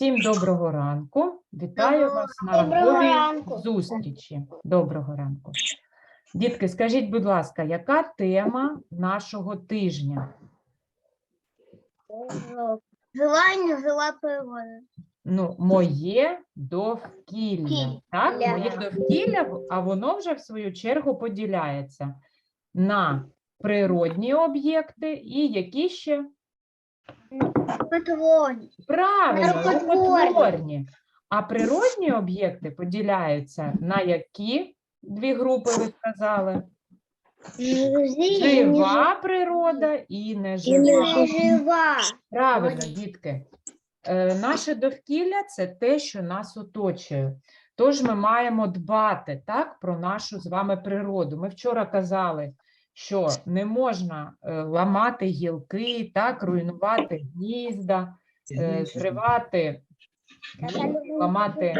Всім доброго ранку. Вітаю вас на ранковій зустрічі. Доброго ранку. Дітки, скажіть, будь ласка, яка тема нашого тижня? Жила і не жила природа. Ну, моє. Довкілля. Так, моє довкілля, а воно вже в свою чергу поділяється на природні об'єкти і які ще Патроні. Правильно, Рукотворні. А природні об'єкти поділяються на які дві групи ви сказали? Жива природа і І нежива. жива. Правильно, дітки. Е, Наше довкілля це те, що нас оточує. Тож ми маємо дбати так, про нашу з вами природу. Ми вчора казали, що не можна е, ламати гілки, так, руйнувати гнізда, е, зривати, ламати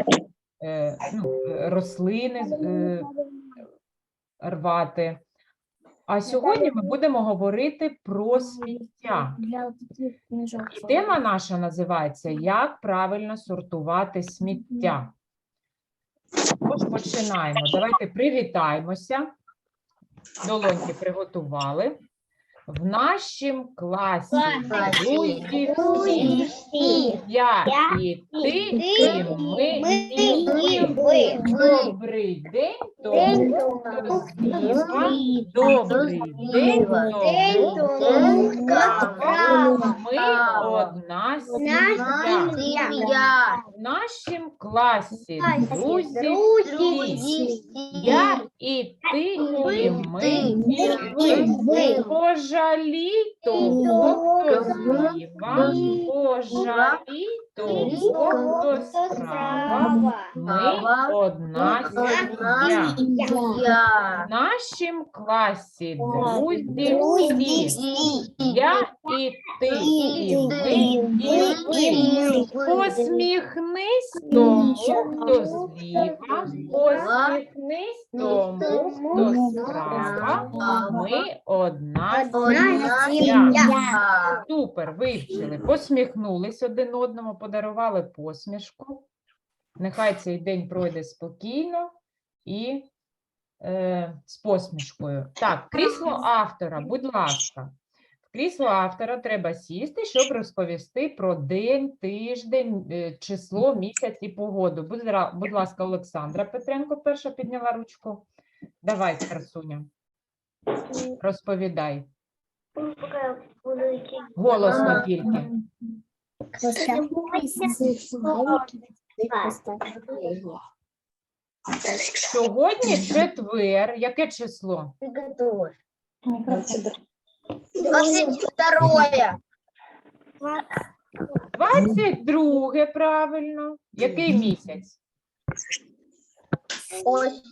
е, ну, рослини, рвати. А сьогодні ми будемо говорити про сміття. І тема наша називається Як правильно сортувати сміття. Тож починаємо. Давайте привітаємося. Долоньки приготували. В нашім класі Друзі всі. Я і ти, і ми, і ви. Добрий день тому, хто. Добрий день тому, хто. Ми одна сім'я. Нашім класі друзі, всі. я і ти, і ми, і ви. Пожалій того, хто зліва, пожалій того, хто справа. Ми одна сім'я. В нашім класі друзі всі. Я і ти, і ми, і ви. Посміхнись тому, хто зліва, посміхнись тому, хто справа. Ми одна сім'я. Супер, вивчили, посміхнулись один одному, подарували посмішку. Нехай цей день пройде спокійно і е, з посмішкою. Так, крісло автора, будь ласка. В крісло автора треба сісти, щоб розповісти про день, тиждень, е, число, місяць і погоду. Будь, будь ласка, Олександра Петренко перша підняла ручку. Давай, красуня, розповідай. Голосно тільки. Сьогодні четвер. Яке число? Двадцать второе. 22, правильно. Який місяць? Ось.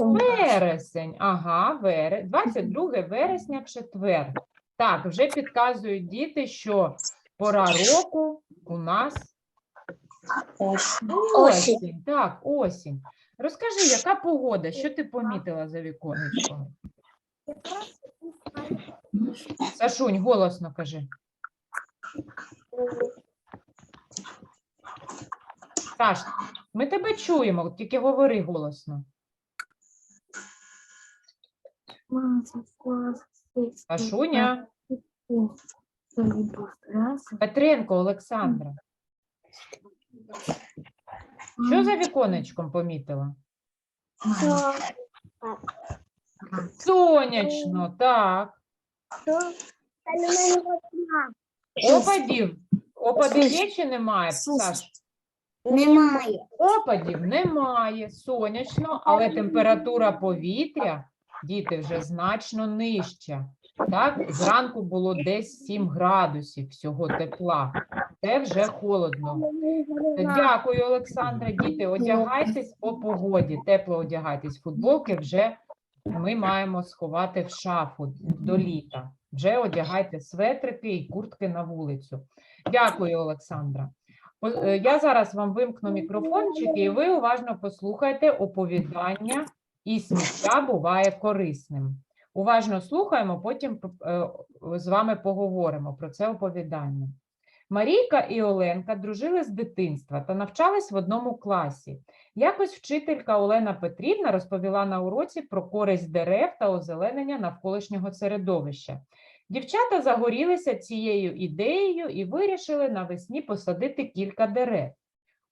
Вересень. Ага, вере... 22 вересня, четвер. Так, вже підказують діти, що пора року у нас осінь. Так, осінь. Розкажи, яка погода? Що ти помітила за віконечком? Сашунь, голосно кажи. Саш, ми тебе чуємо, тільки говори голосно. Сашуня, Петренко, Олександра. Що за віконечком помітила? Сонячно, так. Опадів. Опадів є чи немає, Саш? Немає. Опадів немає, сонячно, але температура повітря, діти, вже значно нижча. Так, зранку було десь 7 градусів всього тепла. Це вже холодно. Дякую, Олександра. Діти, одягайтесь по погоді, тепло одягайтесь. Футболки вже ми маємо сховати в шафу до літа. Вже одягайте светрики і куртки на вулицю. Дякую, Олександра. Е, Я зараз вам вимкну мікрофончики, і ви уважно послухайте оповідання і сміття буває корисним. Уважно слухаємо, потім е, з вами поговоримо про це оповідання. Марійка і Оленка дружили з дитинства та навчались в одному класі. Якось вчителька Олена Петрівна розповіла на уроці про користь дерев та озеленення навколишнього середовища. Дівчата загорілися цією ідеєю і вирішили навесні посадити кілька дерев.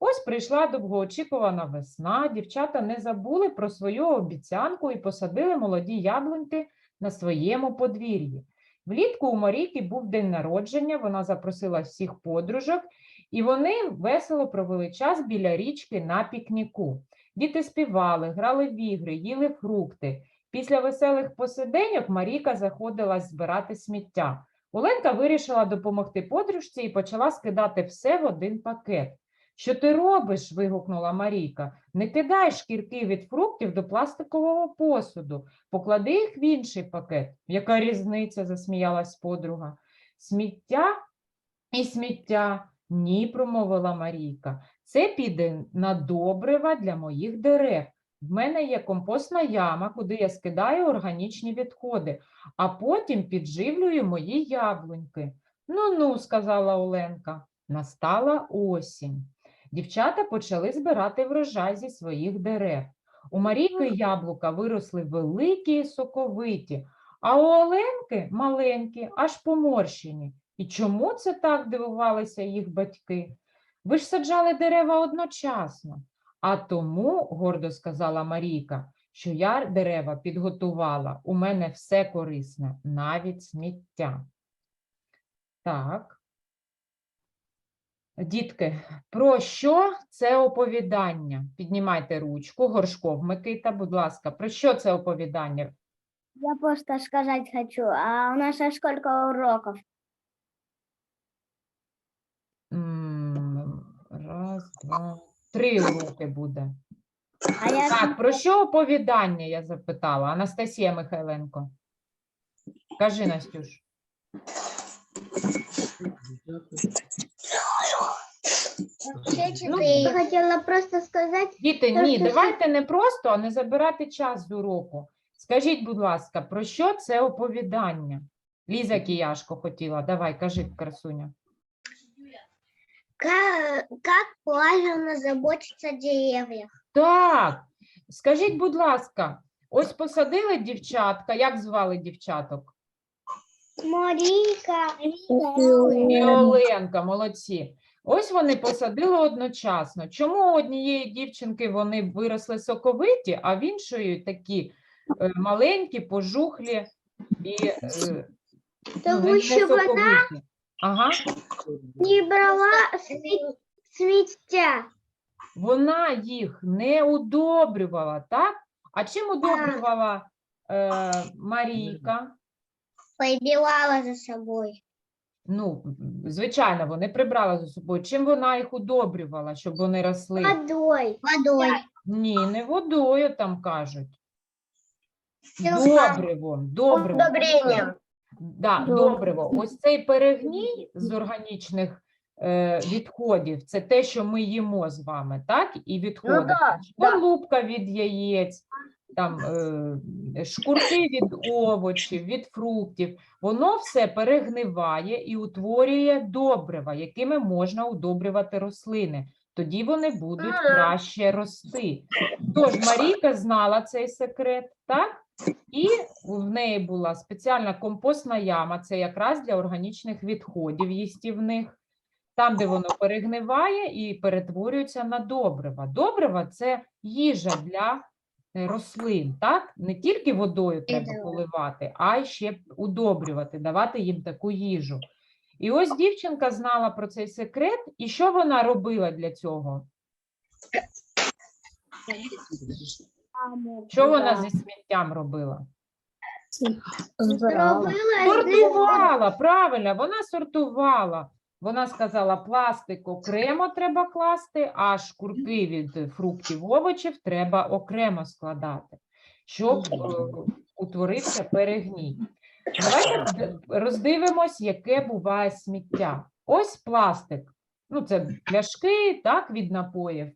Ось прийшла довгоочікувана весна. Дівчата не забули про свою обіцянку і посадили молоді яблуньки на своєму подвір'ї. Влітку у Марійки був день народження, вона запросила всіх подружок, і вони весело провели час біля річки на пікніку. Діти співали, грали в ігри, їли фрукти. Після веселих посиденьок Марійка заходила збирати сміття. Оленка вирішила допомогти подружці і почала скидати все в один пакет. Що ти робиш? вигукнула Марійка. Не кидай шкірки від фруктів до пластикового посуду. Поклади їх в інший пакет. Яка різниця? засміялась подруга. Сміття і сміття. Ні, промовила Марійка. Це піде на добрива для моїх дерев. В мене є компостна яма, куди я скидаю органічні відходи, а потім підживлюю мої яблуньки. Ну ну, сказала Оленка. Настала осінь. Дівчата почали збирати врожай зі своїх дерев. У Марійки яблука виросли великі і соковиті, а у Оленки маленькі, аж поморщені. І чому це так дивувалися їх батьки? Ви ж саджали дерева одночасно. А тому, гордо сказала Марійка, що я дерева підготувала. У мене все корисне, навіть сміття. Так. Дітки, про що це оповідання? Піднімайте ручку, Горшков Микита, будь ласка, про що це оповідання? Я просто сказать хочу, а у нас а сколько уроков? М, Раз, два, три уроки буде. А я Так, про що оповідання, я запитала. Анастасія Михайленко. Кажи, Настюш. Ну, я хотела просто сказать, Діти, ні, що давайте не просто, а не забирати час з уроку. Скажіть, будь ласка, про що це оповідання? Ліза Кіяшко хотіла. Давай, кажи, красуня. как, как правильно заботиться о деревьях. Так, скажіть, будь ласка, ось посадили дівчатка, як звали дівчаток? Марика, І Оленка, молодці. Ось вони посадили одночасно. Чому у однієї дівчинки вони виросли соковиті, а в іншої такі е, маленькі, пожухлі і е, ну, не, Тому не що вона соковиті? Ага. не брала сві- сміття. Вона їх не удобрювала, так? А чим удобрювала е, Марійка? Прибивала за собою. Ну, звичайно, вони прибрала за собою. Чим вона їх удобрювала, щоб вони росли? Водой. Водой. Ні, не водою там кажуть. Добривом, добривом. Удобренням. Да, добриво. Ось цей перегній з органічних е, відходів, це те, що ми їмо з вами, так? І відходи. Ну да, да. Шкарлупка від яєць, там, е, шкурки від овочів, від фруктів. Воно все перегниває і утворює добрива, якими можна удобрювати рослини. Тоді вони будуть краще рости. Тож Марійка знала цей секрет, так? І в неї була спеціальна компостна яма, це якраз для органічних відходів їстівних, там, де воно перегниває і перетворюється на добрива. Добрива це їжа для рослин, так? Не тільки водою треба поливати, а й ще удобрювати, давати їм таку їжу. І ось дівчинка знала про цей секрет, і що вона робила для цього? Що вона зі сміттям робила? Сортувала, правильно, вона сортувала. Вона сказала, пластик окремо треба класти, а шкурки від фруктів, овочів треба окремо складати, щоб е, утворився перегній. Давайте роздивимось, яке буває сміття. Ось пластик. Ну, це пляшки, так, від напоїв.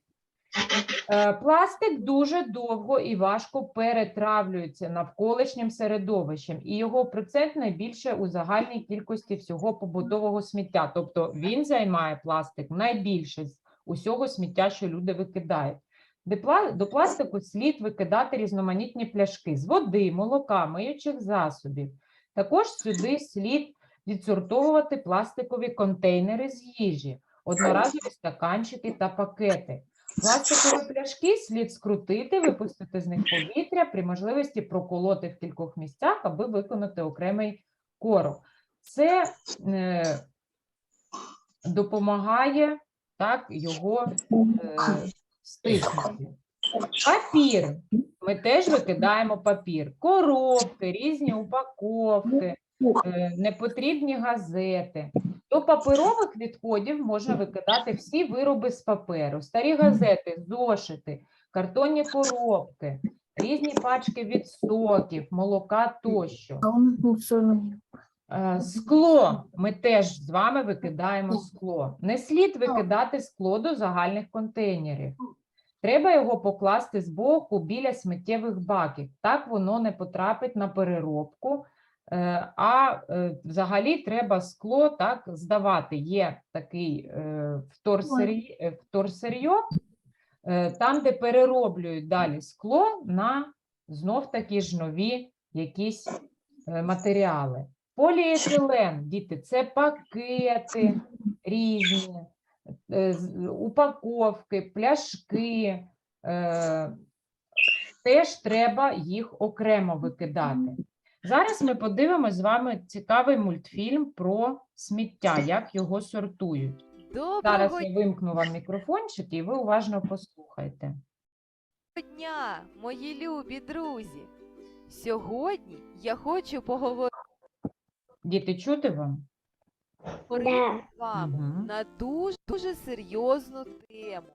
Е, Пластик дуже довго і важко перетравлюється навколишнім середовищем, і його процент найбільше у загальній кількості всього побутового сміття. Тобто він займає пластик найбільше з усього сміття, що люди викидають. До пластику слід викидати різноманітні пляшки з води, молока, миючих засобів. Також сюди слід відсортовувати пластикові контейнери з їжі, одноразові стаканчики та пакети. Пластикові пляшки слід скрутити, випустити з них повітря, при можливості проколоти в кількох місцях, аби виконати окремий короб. Це е, допомагає так, його е, стиснути. Папір. Ми теж викидаємо папір. Коробки, різні упаковки, е, непотрібні газети. До паперових відходів можна викидати всі вироби з паперу, старі газети, зошити, картонні коробки, різні пачки від соків, молока тощо. Е, Скло. Ми теж з вами викидаємо скло. Не слід викидати скло до загальних контейнерів. Треба його покласти збоку біля сміттєвих баків. Так воно не потрапить на переробку. Е, А е, взагалі треба скло так здавати. Є такий е, е, там, де перероблюють далі скло на знов таки ж нові якісь матеріали. Поліетилен, діти, це пакети різні, упаковки, пляшки. Теж треба їх окремо викидати. Зараз ми подивимося з вами цікавий мультфільм про сміття, як його сортують. Зараз я вимкну вам мікрофончик і ви уважно послухайте. дня, мої любі друзі! Сьогодні я хочу поговорити Діти, чути вам? Да. з вами Мгм. на дуже дуже серйозну тему.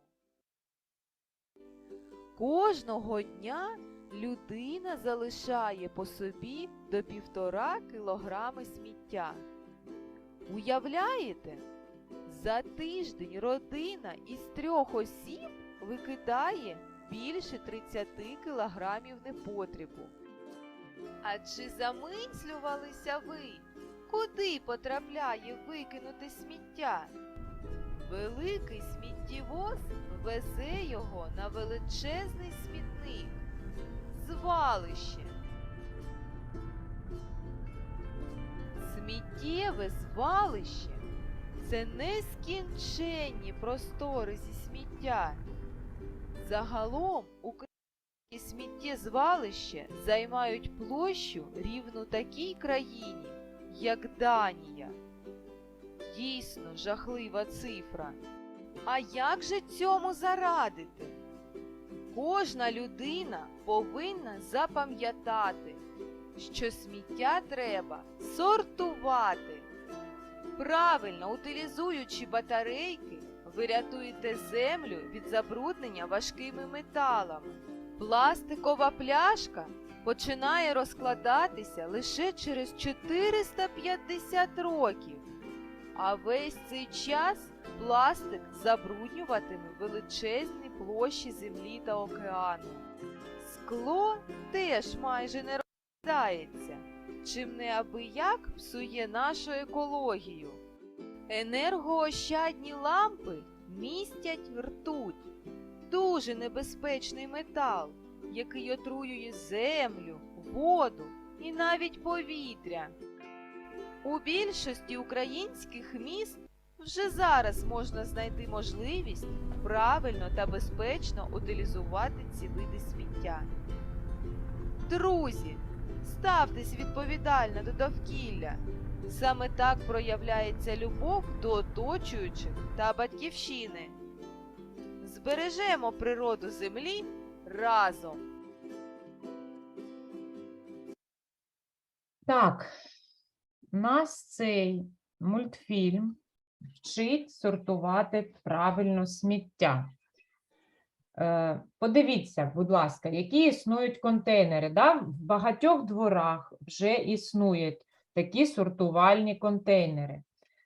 Кожного дня людина залишає по собі до півтора кілограми сміття. Уявляєте? За тиждень родина із трьох осіб викидає більше 30 кілограмів непотребу. А чи замислювалися ви, куди потрапляє викинуте сміття? Великий сміттєвоз везе його на величезний смітник, звалище. Сміттєве звалище це нескінченні простори зі сміття. Загалом українські сміттєзвалища займають площу рівну такій країні, як Данія. Дійсно жахлива цифра. А як же цьому зарадити? Кожна людина повинна запам'ятати, що сміття треба сортувати. Правильно утилізуючи батарейки, ви рятуєте землю від забруднення важкими металами. Пластикова пляшка починає розкладатися лише через 450 років. А весь цей час пластик забруднюватиме величезні площі землі та океану. Скло теж майже не розкладається, чим неабияк псує нашу екологію. Енергоощадні лампи містять ртуть, дуже небезпечний метал, який отруює землю, воду і навіть повітря. У більшості українських міст вже зараз можна знайти можливість правильно та безпечно утилізувати ці види сміття. Друзі, ставтесь відповідально до довкілля. Саме так проявляється любов до оточуючих та батьківщини. Збережемо природу землі разом. Так, нас цей мультфільм вчить сортувати правильно сміття. Е, Подивіться, будь ласка, які існують контейнери. Да? В багатьох дворах вже існують такі сортувальні контейнери.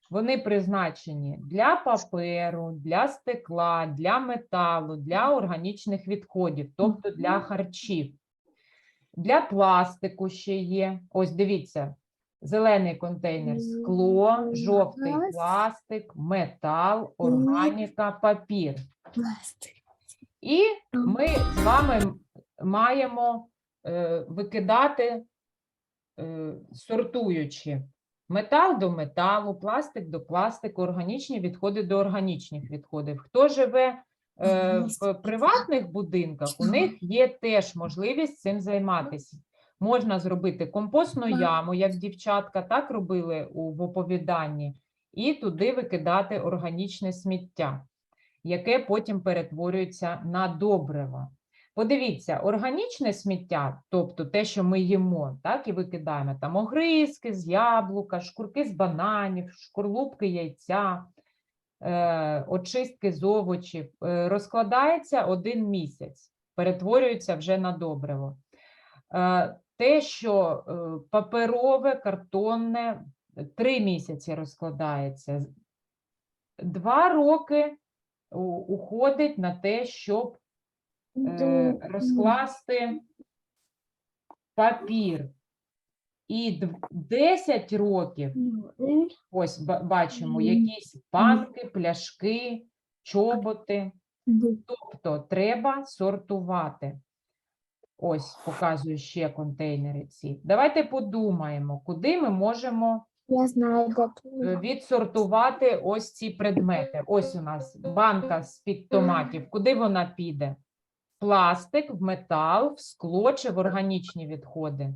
Вони призначені для паперу, для стекла, для металу, для органічних відходів, тобто для харчів. Для пластику ще є. Ось дивіться, зелений контейнер скло, жовтий пластик, метал, органіка, папір. І ми з вами маємо е, викидати, е, сортуючи. Метал до металу, пластик до пластику, органічні відходи до органічних відходів. Хто живе е, в приватних будинках, у них є теж можливість цим займатися. Можна зробити компостну яму, як дівчатка так робили у в оповіданні, і туди викидати органічне сміття яке потім перетворюється на добриво. Подивіться, органічне сміття, тобто те, що ми їмо, так і викидаємо там огризки з яблука, шкурки з бананів, шкурлупки яйця, е, очистки з овочів, е, розкладається один місяць, перетворюється вже на добриво. Е, те, що е, паперове, картонне, три місяці розкладається. Два роки уходить на те, щоб е, розкласти папір. І дв- 10 років, ось бачимо, якісь банки, пляшки, чоботи. Тобто треба сортувати. Ось показую ще контейнери ці. Давайте подумаємо, куди ми можемо Я знаю, е, відсортувати ось ці предмети. Ось у нас банка з-під томатів. Куди вона піде? В Пластик, в метал, в скло чи в органічні відходи?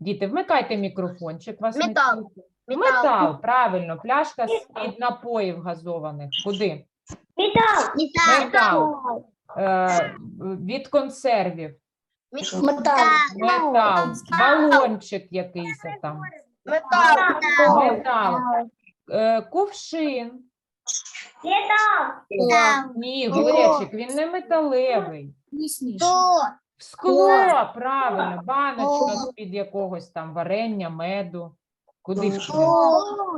Діти, вмикайте мікрофончик. Вас не Метал. чути. Метал, правильно. Пляшка з-під напоїв газованих. Куди? Метал. Метал. Е, від консервів. Метал. Метал. Балончик якийсь там. Метал. Метал. Е, кувшин. Ні, глечик, він не металевий. Скло, правильно, баночка з-під якогось там варення, меду. Куди ж?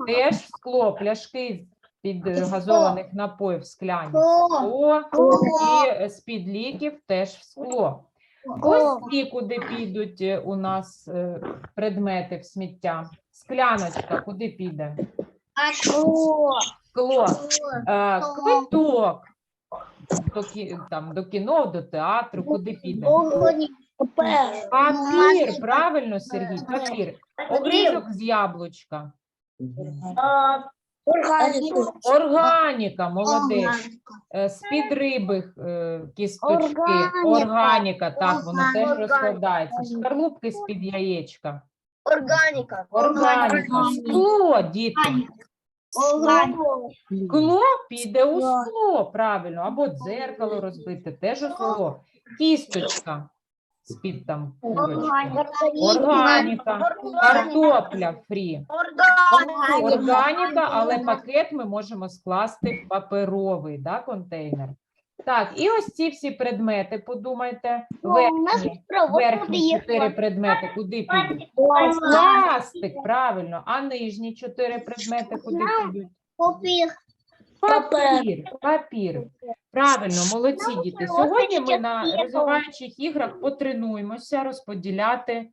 Теж скло, пляшки з-під е, газованих напоїв скляні. Скло і е, з-під ліків теж в скло. Ось ці, куди підуть е, у нас е, предмети в сміття. Скляночка, куди піде? Скло. Квиток. До, там, до кіно, до театру, куди піде? Папір, правильно, Сергій, папір. Огризок з яблучка. Органіка, молодець. Е, З-під риби е, кісточки. Органіка. Органіка, так, воно теж Органіка. розкладається. Шкарлупки з-під яєчка. Органіка. Органіка. Скло, діти. Скло піде у Скло. скло, правильно, або дзеркало розбите, теж у скло. Кісточка з-під там курочки. Органіка, картопля фрі. Органіка, але пакет ми можемо скласти в паперовий да, контейнер. Так, і ось ці всі предмети, подумайте, верхні, верхні чотири предмети, куди підуть? Пластик, правильно, а нижні чотири предмети куди підуть? Папір, папір. папір. Правильно, молодці діти. Сьогодні ми на розвиваючих іграх потренуємося розподіляти,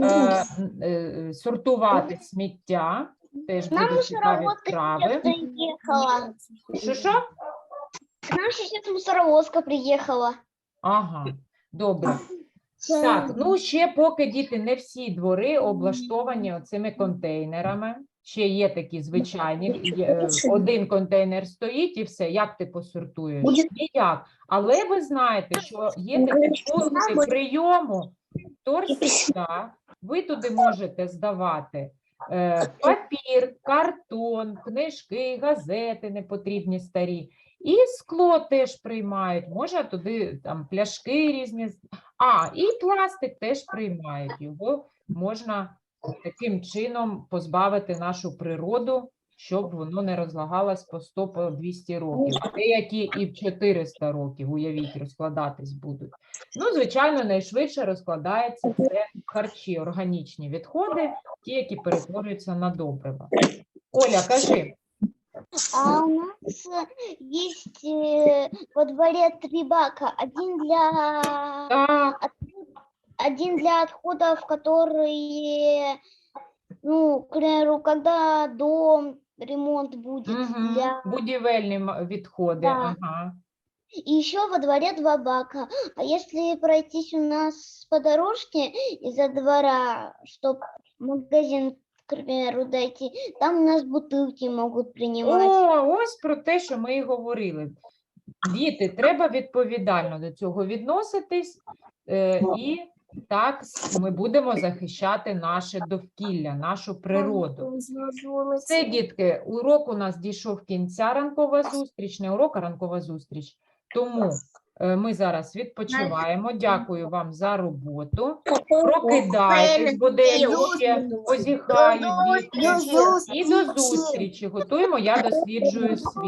е, е, сортувати сміття. Теж будуть цікаві вправи. Що що? К нам сейчас мусоровозка приехала. Ага, добре. Так, ну ще поки діти не всі двори облаштовані оцими контейнерами. Ще є такі звичайні. є, е, Один контейнер стоїть і все. Як ти посортуєш? Ніяк. Але ви знаєте, що є такі пункти прийому торсіка. Ви туди можете здавати е, папір, картон, книжки, газети непотрібні старі. І скло теж приймають. Можна туди там пляшки різні. А, і пластик теж приймають. Його можна таким чином позбавити нашу природу щоб воно не розлагалось по 100 по 200 років. Деякі і в 400 років, уявіть, розкладатись будуть. Ну, звичайно, найшвидше розкладається це харчі, органічні відходи, ті, які перетворюються на добрива. Оля, кажи. А у нас есть во дворе три бака. Один для Так, один для отходов, которые, ну, к примеру, когда дом ремонт будет мгм, для будівельні м- відходи. Да. Ага. И еще во дворе два бака. А если пройтись у нас по дорожке из-за двора, чтобы магазин, к примеру, дойти, там у нас бутылки могут принимать. О, ось про те, що ми і говорили. Діти, треба відповідально до цього відноситись, е, і так ми будемо захищати наше довкілля, нашу природу. Все, дітки, урок у нас дійшов кінця ранкова зустріч, не урок, а ранкова зустріч. Тому е, ми зараз відпочиваємо. Дякую вам за роботу. Прокидайтесь, ще позіхають дітки. І до зустрічі. Готуємо, я досліджую світ.